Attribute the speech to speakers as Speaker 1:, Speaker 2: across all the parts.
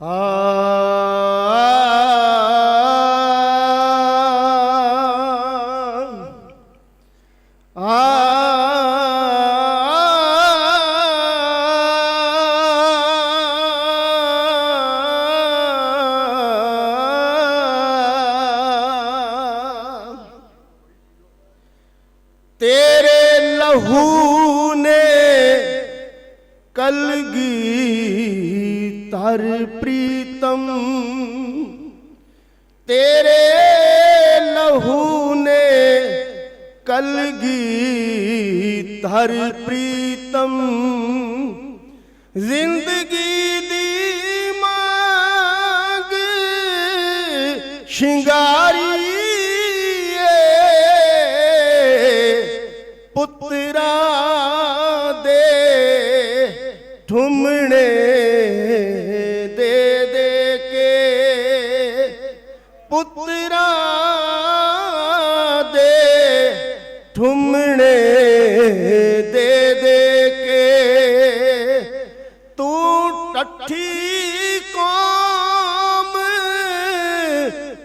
Speaker 1: ਆ ਤੇਰੇ ਲਹੂ ਨੇ ਕਲਗੀ ਤਰ ਪ੍ਰੀਤਮ ਤੇਰੇ ਲਹੂ ਨੇ ਕਲਗੀ ਧਰ ਪ੍ਰੀਤਮ। ਜ਼ਿੰਦਗੀ ਦੀ ਮੰਗ ਸ਼ਿੰਗਾਰੀ ਪੁੱਤਰਾ ਦੇ ਠੁਮਣੇ ਦੇ ਦੇ ਕੇ ਤੂੰ ਟੱਠੀ ਕੋਮ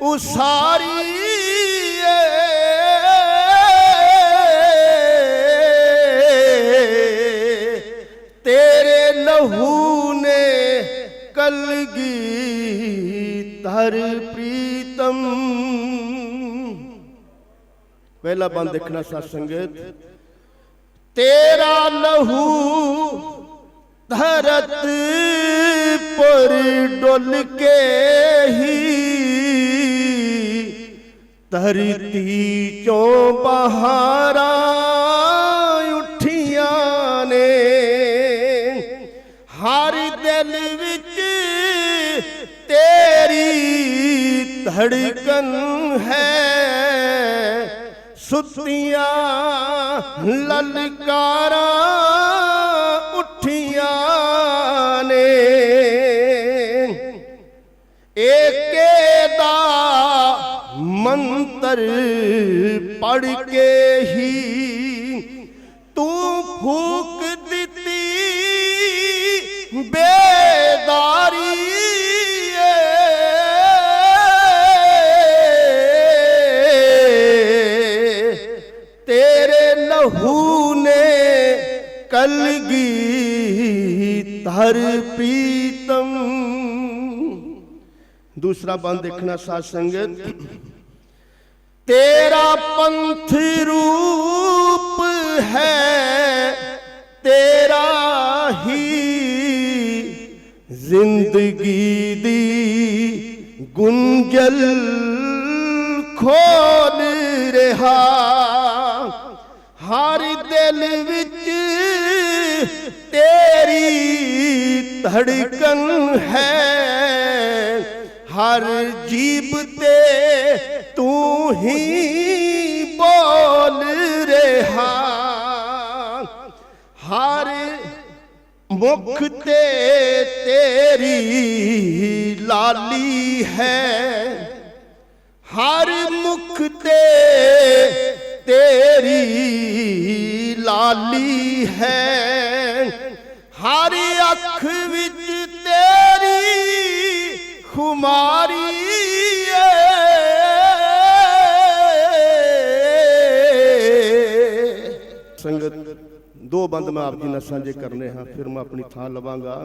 Speaker 1: ਉਸਾਰੀ ਤੇਰੇ ਲਹੂ ਨੇ ਕਲਗੀ ਤਰ ਪ੍ਰੀਤਮ ਪਹਿਲਾ ਬੰਦ ਦੇਖਣਾ ਸਾਧ ਸੰਗਤ ਤੇਰਾ ਲਹੂ ਧਰਤ ਪਰ ਡੁੱਲ ਕੇ ਹੀ ਧਰਤੀ ਚੋਂ ਬਹਾਰਾਂ ਧੜਕਨ ਹੈ, ਸੁੱਤੀਆਂ, ਲਲਕਾਰਾਂ ਉੱਠੀਆਂ ਨੇ। ਏਕੇ ਦਾ ਮੰਤਰ ਪੜ ਕੇ ਹੀ ਤੂੰ ਫੂਕ ਦਿੱਤੀ, ਬੇਦਾਰੀ ਤੇਰੇ ਲਹੂ ਨੇ ਕਲਗੀ ਧਰ ਪ੍ਰੀਤਮ। ਦੂਸਰਾ ਬੰਦ ਦੇਖਣਾ ਸਾਧ ਸੰਗਤ। ਤੇਰਾ ਪੰਥ ਰੂਪ ਹੈ, ਤੇਰਾ ਹੀ ਜ਼ਿੰਦਗੀ ਦੀ ਗੁੰਜਲ ਖੋਲ ਰਿਹਾ। ਦਿਲ ਵਿੱਚ ਤੇਰੀ ਧੜਕਨ ਹੈ। ਹਰ ਜੀਬ ਤੇ ਤੂੰ ਹੀ ਬੋਲ ਰਿਹਾ। ਹਰ ਮੁਖ ਤੇ ਤੇਰੀ ਲਾਲੀ ਹੈ। ਹਰ ਮੁਖ ਤੇ ਤੇਰੀ ਲਾਲੀ ਹੈ। ਹਰ ਅੱਖ ਵਿੱਚ ਤੇਰੀ ਖੁਮਾਰੀ ਏ। ਸੰਗਤ, ਦੋ ਬੰਦ ਮੈਂ ਆਪ ਜੀ ਨਾਲ ਸਾਂਝੇ ਕਰਨੇ ਹਾਂ, ਫਿਰ ਮੈਂ ਆਪਣੀ ਥਾਂ ਲਵਾਂਗਾ।